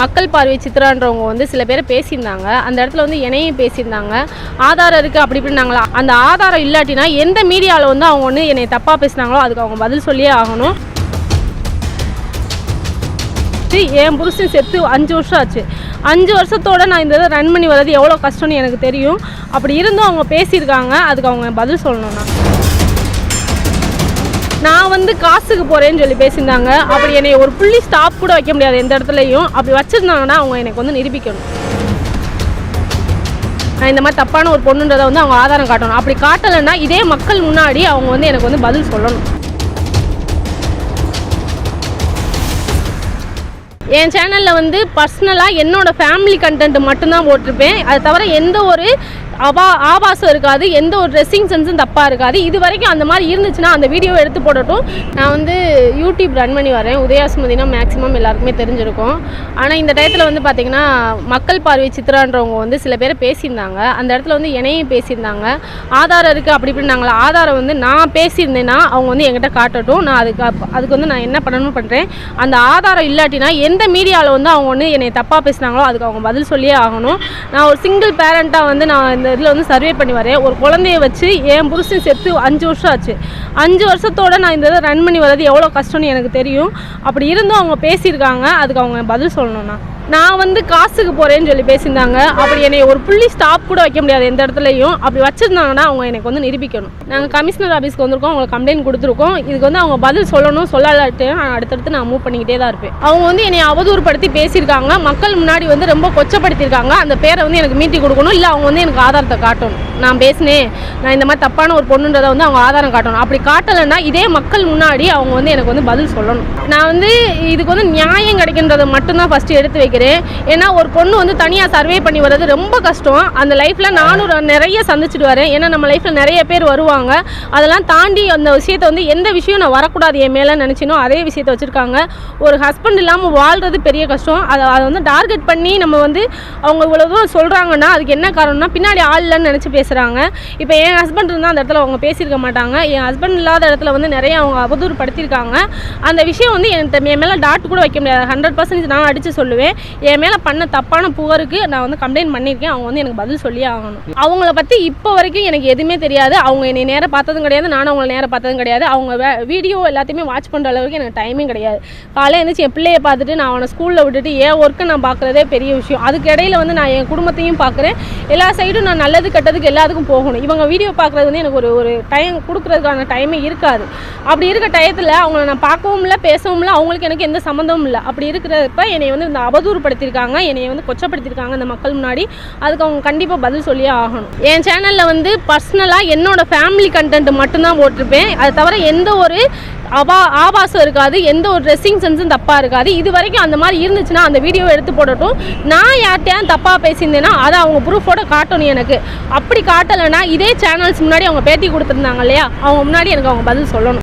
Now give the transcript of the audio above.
மக்கள் பார்வை சித்ரான்றவங்க வந்து சில பேரை பேசியிருந்தாங்க. அந்த இடத்துல வந்து என்னையும் பேசியிருந்தாங்க. ஆதாரம் இருக்குது அப்படி இப்படின்னாங்களா அந்த ஆதாரம் இல்லாட்டினா எந்த மீடியாவில் வந்து அவங்க வந்து என்னை தப்பாக பேசுனாங்களோ அதுக்கு அவங்க பதில் சொல்லியே ஆகணும். என் புருஷன் செத்து அஞ்சு வருஷம் ஆச்சு. அஞ்சு வருஷத்தோட நான் இந்த இதை ரன் பண்ணி வர்றது எவ்வளோ கஷ்டம்னு எனக்கு தெரியும். அப்படி இருந்தும் அவங்க பேசியிருக்காங்க அதுக்கு அவங்க பதில் சொல்லணும்னா. நான் வந்து காசுக்கு போகிறேன்னு சொல்லி பேசியிருந்தாங்க. அப்படி என்னை ஒரு புள்ளி ஸ்டாப் கூட வைக்க முடியாது எந்த இடத்துலையும். அப்படி வச்சுருந்தாங்கன்னா அவங்க எனக்கு வந்து நிரூபிக்கணும். நான் இந்த மாதிரி தப்பான ஒரு பொண்ணுன்றதை வந்து அவங்க ஆதாரம் காட்டணும். அப்படி காட்டலைன்னா இதே மக்கள் முன்னாடி அவங்க வந்து எனக்கு வந்து பதில் சொல்லணும். என் சேனலில் வந்து பர்சனலாக என்னோட ஃபேமிலி கண்டென்ட் மட்டும்தான் போட்டிருப்பேன். அது தவிர எந்த ஒரு அவா ஆபாசம் இருக்காது எந்த ஒரு ட்ரெஸ்ஸிங் சென்ஸும் தப்பாக இருக்காது. இது வரைக்கும் அந்த மாதிரி இருந்துச்சுன்னா அந்த வீடியோ எடுத்து போடட்டும். நான் வந்து யூடியூப் ரன் பண்ணி வரேன். உதயாசுமதினா மேக்ஸிமம் எல்லாருக்குமே தெரிஞ்சிருக்கும். ஆனால் இந்த டயத்தில் வந்து பார்த்திங்கன்னா மக்கள் பார்வை சித்ரான்றவங்க வந்து சில பேர் பேசியிருந்தாங்க. அந்த இடத்துல வந்து என்னையும் பேசியிருந்தாங்க. ஆதாரம் இருக்குது அப்படி இப்படின்னாங்களா ஆதாரம் வந்து நான் பேசியிருந்தேன்னா அவங்க வந்து என்கிட்ட காட்டட்டும். நான் அதுக்கு அதுக்கு வந்து நான் என்ன பண்ணணும்னு பண்ணுறேன் அந்த ஆதாரம் இல்லாட்டினா எந்த மீடியாவில் வந்து அவங்க வந்து என்னை தப்பாக பேசுனாங்களோ அதுக்கு அவங்க பதில் சொல்லியே ஆகணும். நான் ஒரு சிங்கிள் பேரண்ட்டாக வந்து நான் இந்த இதில் வந்து சர்வே பண்ணி வரேன். ஒரு குழந்தைய வச்சு என் புருஷன் செத்து அஞ்சு வருஷம் ஆச்சு. அஞ்சு வருஷத்தோடு நான் இந்த இதை ரன் பண்ணி வர்றது எவ்வளோ கஷ்டம்னு எனக்கு தெரியும். அப்படி இருந்தும் அவங்க பேசியிருக்காங்க. அதுக்கு அவங்க பதில் சொல்லணும்ண்ணா. நான் வந்து காசுக்கு போகிறேன்னு சொல்லி பேசியிருந்தாங்க. அப்படி என்னை ஒரு புள்ளி ஸ்டாப் கூட வைக்க முடியாது எந்த இடத்துலையும். அப்படி வச்சுருந்தாங்கன்னா அவங்க எனக்கு வந்து நிரூபிக்கணும். நாங்கள் கமிஷனர் ஆஃபீஸ்க்கு வந்திருக்கோம். அவங்களுக்கு கம்ப்ளைண்ட் கொடுத்துருக்கோம். இதுக்கு வந்து அவங்க பதில் சொல்லணும் சொல்லலாட்டு நான் அடுத்தடுத்து நான் மூவ் பண்ணிக்கிட்டே தான் இருப்பேன். அவங்க வந்து என்னை அவதூறுப்படுத்தி பேசியிருக்காங்க. மக்கள் முன்னாடி வந்து ரொம்ப கொச்சப்படுத்தியிருக்காங்க. அந்த பேரை வந்து எனக்கு மீட்டி கொடுக்கணும். இல்லை அவங்க வந்து எனக்கு ஆதாரத்தை காட்டணும். நான் பேசினேன். நான் இந்த மாதிரி தப்பான ஒரு பொண்ணுன்றதை வந்து அவங்க ஆதாரம் காட்டணும். அப்படி காட்டலைன்னா இதே மக்கள் முன்னாடி அவங்க வந்து எனக்கு வந்து பதில் சொல்லணும். நான் வந்து இதுக்கு வந்து நியாயம் கிடைக்கின்றதை மட்டும்தான் ஃபஸ்ட்டு எடுத்து நினைக்கிறேன். ஏன்னா ஒரு பொண்ணு வந்து தனியாக சர்வே பண்ணி வர்றது ரொம்ப கஷ்டம். அந்த லைஃப்பில் நானும் நிறைய சந்திச்சுட்டு வரேன். ஏன்னா நம்ம லைஃப்பில் நிறைய பேர் வருவாங்க. அதெல்லாம் தாண்டி அந்த விஷயத்தை வந்து எந்த விஷயம் நான் வரக்கூடாது என் மேலே நினச்சினோ அதே விஷயத்தை வச்சுருக்காங்க. ஒரு ஹஸ்பண்ட் இல்லாமல் வாழ்கிறது பெரிய கஷ்டம். அதை அதை வந்து டார்கெட் பண்ணி நம்ம வந்து அவங்க இவ்வளோ தூரம் சொல்கிறாங்கன்னா அதுக்கு என்ன காரணம்னா பின்னாடி ஆள் இல்லைன்னு நினச்சி பேசுகிறாங்க இப்போ என் ஹஸ்பண்ட் இருந்தால் அந்த இடத்துல அவங்க பேசியிருக்க மாட்டாங்க. என் ஹஸ்பண்ட் இல்லாத இடத்துல வந்து நிறைய அவங்க அவதூறு படுத்தியிருக்காங்க அந்த விஷயம் வந்து என் மேலே டாட் கூட வைக்க முடியாது. ஹண்ட்ரட் பர்சன்டேஜ் நான் அடித்து சொல்லுவேன். என் மேலே பண்ண தப்பான புகாருக்கு நான் வந்து கம்ப்ளைண்ட் பண்ணியிருக்கேன். அவங்க வந்து எனக்கு பதில் சொல்லி ஆகணும். அவங்கள பற்றி இப்போ வரைக்கும் எனக்கு எதுவுமே தெரியாது. அவங்க என்னை நேரம் பார்த்ததும் கிடையாது. நானும் அவங்கள நேரம் பார்த்ததும் கிடையாது. அவங்க வீடியோ எல்லாத்தையுமே வாட்ச் பண்ணுற அளவுக்கு எனக்கு டைமே கிடையாது. காலையில் எழுந்திரிச்சு என் பிள்ளையை பார்த்துட்டு நான் அவனை ஸ்கூலில் விட்டுட்டு ஏன் ஒர்க்கை நான் பார்க்குறதே பெரிய விஷயம். அதுக்கு இடையில வந்து நான் என் குடும்பத்தையும் பார்க்குறேன். எல்லா சைடும் நான் நல்லது கெட்டதுக்கு எல்லாத்துக்கும் போகணும். இவங்க வீடியோ பார்க்குறது வந்து எனக்கு ஒரு ஒரு டைம் கொடுக்குறதுக்கான டைமே இருக்காது. அப்படி இருக்க டயத்தில் அவங்கள நான் பார்க்கவும் இல்லை பேசவும் இல்லை. அவங்களுக்கு எனக்கு எந்த சம்மந்தமும் இல்லை. அப்படி இருக்கிறப்ப என்னை வந்து இந்த அவதூறுப்படுத்தியிருக்காங்க என்னை வந்து கொச்சப்படுத்தியிருக்காங்க அந்த மக்கள் முன்னாடி. அதுக்கு அவங்க கண்டிப்பாக பதில் சொல்லியே ஆகணும். என் சேனலில் வந்து பர்சனலாக என்னோட ஃபேமிலி கண்டென்ட் மட்டும்தான் போட்டிருப்பேன். அது தவிர எந்த ஒரு அபா ஆபாசம் இருக்காது எந்த ஒரு ட்ரெஸ்ஸிங் சென்ஸும் தப்பாக இருக்காது. இது வரைக்கும் அந்த மாதிரி இருந்துச்சுன்னா அந்த வீடியோவை எடுத்து போடட்டும். நான் யார்கிட்டயும் தப்பாக பேசியிருந்தேன்னா அதை அவங்க ப்ரூஃபோட காட்டணும் எனக்கு. அப்படி காட்டலைன்னா இதே சேனல்ஸ் முன்னாடி அவங்க பேட்டி கொடுத்துருந்தாங்க இல்லையா? அவங்க முன்னாடி எனக்கு அவங்க பதில் சொல்லணும்.